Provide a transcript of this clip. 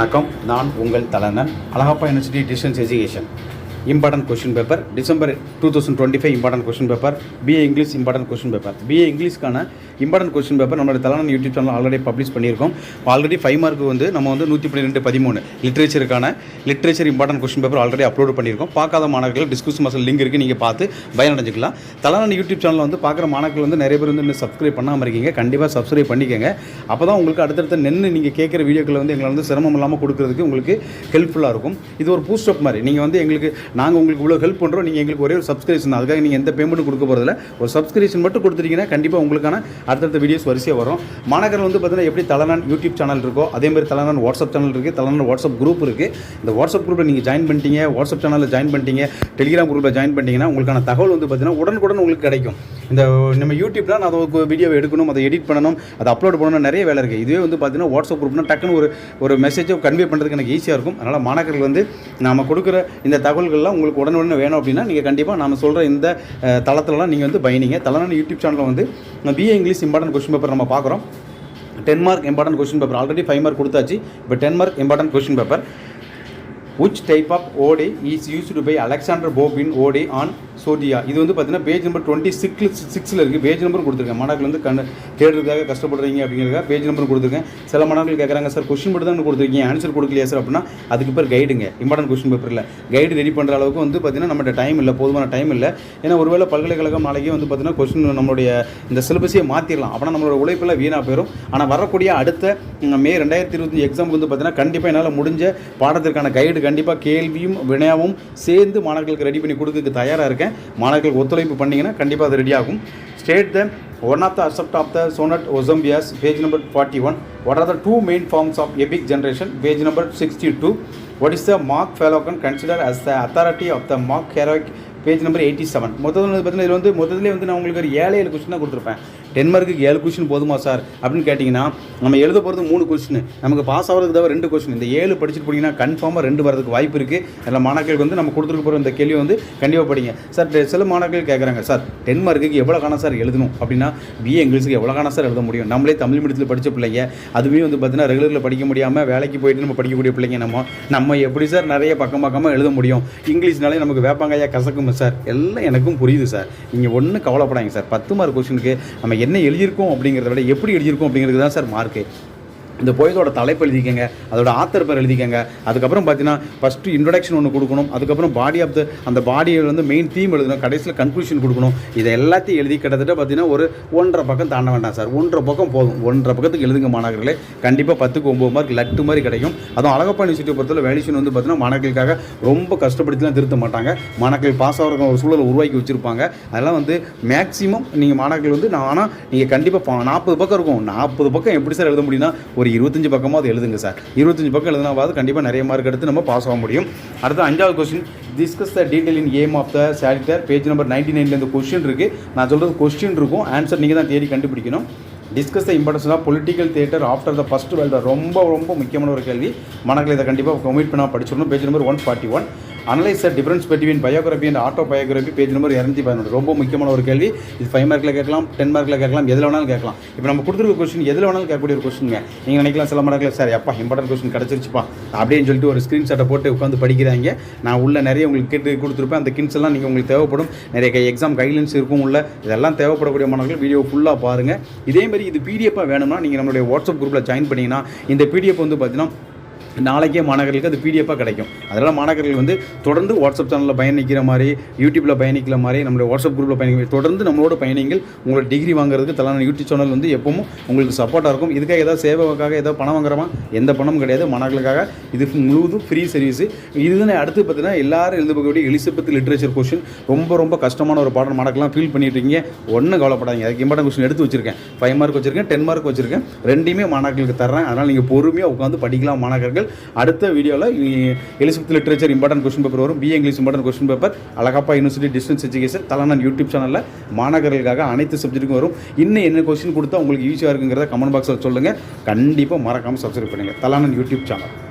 வணக்கம். நான் உங்கள் தலைநன் Alagappa university distance education important question paper December two thousand twenty five important question paper BA English important question paper BA இங்கிலீஷ்க்கான important question paper நம்மளோட தலைவன் YouTube channel already publish பண்ணியிருக்கோம். Already five mark வந்து நம்ம வந்து நூற்றி பன்னிரெண்டு பதிமூணு லிட்ரேச்சருக்கான literature important question paper already upload பண்ணியிருக்கோம். பார்க்காத மாணவர்கள் டிஸ்கஸ் மாசல் லிங்க் இருக்குது நீங்கள் பார்த்து பயனடைஞ்சிக்கலாம். தலைவன் யூடியூப் சேனல் வந்து பார்க்குற மாணவர்கள் வந்து நிறைய பேர் வந்து இன்னும் சப்ஸ்கிரைப் பண்ணாமல் இருக்கீங்க. கண்டிப்பாக சப்ஸ்கிரைப் பண்ணிக்கோங்க. அப்போ தான் உங்களுக்கு அடுத்தடுத்த நின்று நீங்கள் கேட்குற வீடியோக்களை வந்து எங்களை வந்து சிரமம் இல்லாமல் கொடுக்குறதுக்கு உங்களுக்கு ஹெல்ப்ஃபுல்லாக இருக்கும். இது ஒரு பூஸ்ட் மாதிரி. நீங்கள் வந்து எங்களுக்கு நாங்கள் உங்களுக்கு இவ்வளோ ஹெல்ப் பண்ணுறோம் நீங்கள் எங்களுக்கு ஒரே ஒரு சப்ஸ்கிரிப்ஷன் அதுக்காக நீங்கள் எந்த பேமெண்ட்டும் கொடுக்க போகிறதில்ல ஒரு சப்ஸ்கிரிப்ஷன் மட்டும் கொடுத்துட்டீங்கன்னா கண்டிப்பாக உங்களுக்கான அடுத்தடுத்த வீடியோஸ் வரிசையாக வரும். மாணவர்கள் வந்து பார்த்தீங்கன்னா எப்படி தலைநான் யூடியூப் சேனல் இருக்கோ அதே மாதிரி தலைநான் வாட்ஸ்அப் சேனல் இருக்குது தலைநான் வாட்ஸ்அப் குரூப் இருக்குது இந்த வாட்ஸ்அப் குரூப்பில் நீங்கள் ஜாயின் பண்ணிட்டீங்க வாட்ஸ்அப் சேனலில் ஜாயின் பண்ணிட்டீங்க டெலிகிராம் குரூப்பில் ஜாயின் பண்ணிட்டீங்கன்னா உங்களுக்கான தகவல் வந்து பார்த்தீங்கன்னா உடனுக்குடன் உங்களுக்கு கிடைக்கும். இந்த நம்ம யூடியூப்ல நான் அதை ஒரு வீடியோ எடுக்கணும் அதை எடிட் பண்ணணும் அதை அப்லோட் பண்ணணும் நிறைய வேலை இருக்குது இதுவே வந்து பார்த்தீங்கன்னா வாட்ஸ்அப் குரூப்னா டக்குன்னு ஒரு ஒரு மெசேஜை கன்வே பண்ணுறதுக்கு எனக்கு ஈஸியாக இருக்கும். அதனால் மாணவர்கள் வந்து நாம் கொடுக்குற இந்த தகவல்கள்லாம் உங்களுக்கு உடனுடனே வேணும் அப்படின்னா நீங்கள் கண்டிப்பாக நாம் சொல்கிற இந்த தளத்துலலாம் நீங்கள் வந்து பயணிங்க. தலைநாள் யூடியூப் சேனலில் வந்து BA English important question paper நம்ம பார்க்குறோம் ten mark important question paper already five mark கொடுத்தாச்சு. இப்போ ten mark important question paper which type of ஓடி is used by Alexander Bob in OD on சோடியா இது வந்து பார்த்தீங்கன்னா பேஜ் நம்பர் டுவெண்ட்டி சிக்ஸ் சிக்ஸில் இருக்குது பேஜ் நம்பர் கொடுத்துருக்கேன். மாணவர்கள் வந்து கண் தேடுறதுக்காக கஷ்டப்படுறீங்க அப்படிங்கிறதுக்காக பேஜ் நம்பரும் கொடுத்துருக்கேன். சில மாணவர்கள் கேட்குறாங்க சார் கொஸ்டின் மட்டும் தான் கொடுத்துருக்கீங்க. ஆன்சர் கொடுக்கலையா சார் அப்படின்னா அதுக்கு பேர் கைடுங்க இம்பார்ட்டன்ட் கொஸ்டின் பேப்பரில் கைடு ரெடி பண்ணுற அளவுக்கு வந்து பார்த்தீங்கன்னா நம்மகிட்ட டைம் இல்லை. போதுமான டைம் இல்லை. ஏன்னா ஒருவேளை பல்கலைக்கழகம் நாளைக்கே வந்து பார்த்தீங்கன்னா கொஸ்டின் நம்மளுடைய இந்த சிலபஸையே மாற்றிடலாம் அப்படின்னா நம்மளோட உழைப்பெல்லாம் வீணாக போயிடும் ஆனால் வரக்கூடிய அடுத்த மே ரெண்டாயிரத்தி இருபத்தஞ்சு எக்ஸாம் வந்து பார்த்தீங்கன்னா கண்டிப்பாக என்னால் முடிஞ்ச பாடத்திற்கான கைடு கண்டிப்பாக கேள்வியும் வினாவும் சேர்ந்து மாணவர்களுக்கு ரெடி பண்ணி கொடுக்க தயாராக இருக்கேன். மாணவர்கள் ஒத்துழைப்பு பண்ணிங்கன்னா கண்டிப்பாக அது ரெடியாகும் state the one of the aspect of the sonnet Ozymandias page number forty one what are the two main forms of epic generation page number sixty two what is the mark Phelogan consider as the authority of the mark Herock page number eighty seven மொத்தத்தில் வந்து பார்த்தீங்கன்னா இதில் வந்து முதல்ல வந்து நான் உங்களுக்கு ஒரு ஏழை கொஸ்டின் தான் கொடுத்துருப்பேன். டென் மார்க்குக்கு ஏழு கொஷின் போதுமா சார் அப்படின்னு கேட்டிங்கன்னா நம்ம எழுத போகிறது மூணு கொஷின் நமக்கு பாஸ் ஆகிறதுக்கு தவிர ரெண்டு கொஷின் இந்த ஏழு படிச்சுட்டு போனீங்கன்னா கன்ஃபார்மாக ரெண்டு வரதுக்கு வாய்ப்பு இருக்குது அதில் மாணவர்களுக்கு வந்து நம்ம கொடுத்துருக்க போகிற இந்த கேள்வி வந்து கண்டிப்பாக படிங்க. சார் சில மாணவர்கள் கேட்குறாங்க சார் டென் மார்க்குக்கு எவ்வளோ காணா சார் எழுதணும்? அப்படின்னா பிஏ இங்கிலீஷுக்கு எவ்வளோ காணா சார் எழுத முடியும்? நம்மளே தமிழ் மீடியத்தில் படித்த பிள்ளைங்க அதுவே வந்து பார்த்தீங்கன்னா ரெகுலரில் படிக்க முடியாமல் வேலைக்கு போயிட்டு நம்ம படிக்கக்கூடிய பிள்ளைங்க நம்ம. நம்ம எப்படி சார் நிறைய பக்கம் பக்கமாக எழுத முடியும்? இங்கிலீஷ்னாலே நமக்கு வேப்பாங்காயா கசக்குமா சார் எல்லாம் எனக்கும் புரியுது சார் நீங்கள் ஒன்றும் கவலைப்படாங்க சார் பத்து மார்க் கொஸ்டினுக்கு நம்ம என்ன எழுதியிருக்கோம் அப்படிங்கிறத விட எப்படி எழுதியிருக்கோம் அப்படிங்கிறது தான் சார் மார்க்கு இந்த போயதோட தலைப்பு எழுதிக்கங்க அதோட ஆத்தர் பேர் எழுதிக்கங்க. அதுக்கப்புறம் பார்த்தீங்கன்னா ஃபஸ்ட்டு இன்ட்ரடக்ஷன் ஒன்று கொடுக்கணும் அதுக்கப்புறம் பாடி ஆஃப் த அந்த பாடியில் வந்து மெயின் தீம் எழுதணும் கடைசியில் கன்க்ளூஷன் கொடுக்கணும். இதை எல்லாத்தையும் எழுதி கிட்டத்தட்ட பார்த்தீங்கன்னா ஒரு ஒன்றரை பக்கம் தாண்ட வேண்டாம் சார். ஒன்றரை பக்கம் போதும். ஒன்றரை பக்கத்துக்கு எழுதுங்க மாணவர்களே. கண்டிப்பாக பத்துக்கு ஒம்பது மார்க் லட்டு மாதிரி கிடைக்கும். அதுவும் அழகப்பா யூனிவர்சிட்டி பொறுத்தவரை வேலிஷன் வந்து பார்த்தீங்கன்னா மாணவர்களுக்காக ரொம்ப கஷ்டப்படுத்திலாம் திருத்த மாட்டாங்க. மாணவர்கள் பாஸ் ஆகிற ஒரு சூழலை உருவாக்கி வச்சுருப்பாங்க. அதெல்லாம் வந்து மேக்ஸிமம் நீங்கள் மாணவர்கள் வந்து நான் ஆனால் நீங்கள் கண்டிப்பாக நாற்பது பக்கம் இருக்கும். நாற்பது பக்கம் எப்படி சார் எழுத முடியும்னா ஒரு இருபத்தஞ்சு பக்கமாக அது எழுதுங்க சார். இருபத்தஞ்சு பக்கம் எழுதினாவது கண்டிப்பாக நிறைய மார்க் எடுத்து நம்ம பாஸ் ஆக முடியும். அடுத்து அஞ்சாவது question discuss the detail in aim of the solitary page number ninety நைனில் இந்த கொஸ்டின் இருக்குது நான் சொல்கிறது கொஸ்டின் இருக்கும். ஆன்சர் நீங்கள் தான் தேடி கண்டுபிடிக்கணும். Discuss the importance of political theatre after the first world ரொம்ப ரொம்ப முக்கியமான ஒரு கேள்வி. மனக்கில் இதை கண்டிப்பாக கமிட் பண்ண படிச்சிடணும். Page number one forty one analyse difference between biography and autobiography page number இரநூத்தி பதினொன்று. ரொம்ப முக்கியமான ஒரு கேள்வி. இது ஃபைவ் மார்க்கில் கேட்கலாம் டென் மார்க்கில் கேட்கலாம் எதில் வேணாலும் கேட்கலாம். இப்போ நம்ம கொடுத்துருக்க கொஸ்டின் எதில் வேணாலும் கேட்கக்கூடிய ஒரு கொஸ்டின் நீங்கள் நினைக்கலாம் சில மார்க்கில் சார் அப்பா இம்பார்ட்டன்ட் கொஸ்டின் கிடச்சிருச்சுப்பா. அப்படின்னு சொல்லிட்டு ஒரு ஸ்க்ரீன்ஷாட்டை போட்டு உட்காந்து படிக்கிறாங்க. நான் உள்ள நிறைய உங்களுக்கு கேட்டு கொடுத்துருப்பேன். அந்த கிண்ட்ஸ் எல்லாம் நீங்கள் உங்களுக்கு தேவைப்படும். நிறைய எக்ஸாம் கைட்லைன்ஸ் இருக்கும் உள்ள. இதெல்லாம் தேவைப்படக்கூடிய மாணவர்கள் வீடியோ ஃபுல்லாக பாருங்கள் இதே மாதிரி இது பிடிஎஃபாக வேணும்னா நீங்கள் நம்மளுடைய வாட்ஸ்அப் குரூப்பில் ஜாயின் பண்ணிங்கன்னா இந்த பிடிஎஃப் வந்து பார்த்தீங்கன்னா நாளைக்கே மாணவர்களுக்கு அது பிடிஎஃபாக கிடைக்கும். அதனால் மாணவர்கள் வந்து தொடர்ந்து வாட்ஸ்அப் சேனலில் பயணிக்கிற மாதிரி யூடியூப்பில் பயணிக்கிற மாதிரி நம்மளுடைய வாட்ஸ்அப் குரூப்பில் பயணிக்கிற தொடர்ந்து நம்மளோட பயணிகள் உங்களோட டிகிரி வாங்குறதுக்கு தலையான யூடியூப் சேனல் வந்து எப்பவும் உங்களுக்கு சப்போர்ட்டாக இருக்கும். இதுக்காக ஏதாவது சேவைக்காக ஏதாவது பணம் வாங்குறமா? எந்த பணமும் கிடையாது. மாணவர்களுக்காக இது முழுவதும் ஃப்ரீ சர்வீஸ் இதுதான் அடுத்து பார்த்தீங்கன்னா எல்லாரும் எழுதக்கூடிய எலிசபெத் லிட்ரேச்சர் கொஸ்டின் ரொம்ப ரொம்ப கஷ்டமான ஒரு பாடம் மாணவர்கள்லாம் ஃபீல் பண்ணிட்டு இருக்கீங்க. ஒன்றும் கவலைப்படாதீங்க. அதுக்கு இம்பார்ட்டன் கொஸ்டின் எடுத்து வச்சிருக்கேன். ஃபைவ் மார்க் வச்சிருக்கேன் டென் மார்க் வச்சிருக்கேன். ரெண்டுமே மாணவர்களுக்கு தர்றேன். அதனால் நீங்கள் பொறுமையாக உட்காந்து படிக்கலாம் மாணவர்கள் அடுத்த வீடியோவில் Elizabeth literature important question paper வரும். BA English important question paper Alagappa university distance education தலைநான் YouTube சேனலில் மாணவர்களுக்காக அனைத்து சப்ஜெக்ட்டுக்கும் வரும். இன்னும் என்ன கொஸ்டின் கொடுத்தா உங்களுக்கு ஈஸியாக இருக்குங்கிறத கமெண்ட் பாக்ஸில் சொல்லுங்கள் கண்டிப்பாக மறக்காமல் சப்ஸ்கிரைப் பண்ணுங்கள் தலைநான் யூடியூப் சேனல்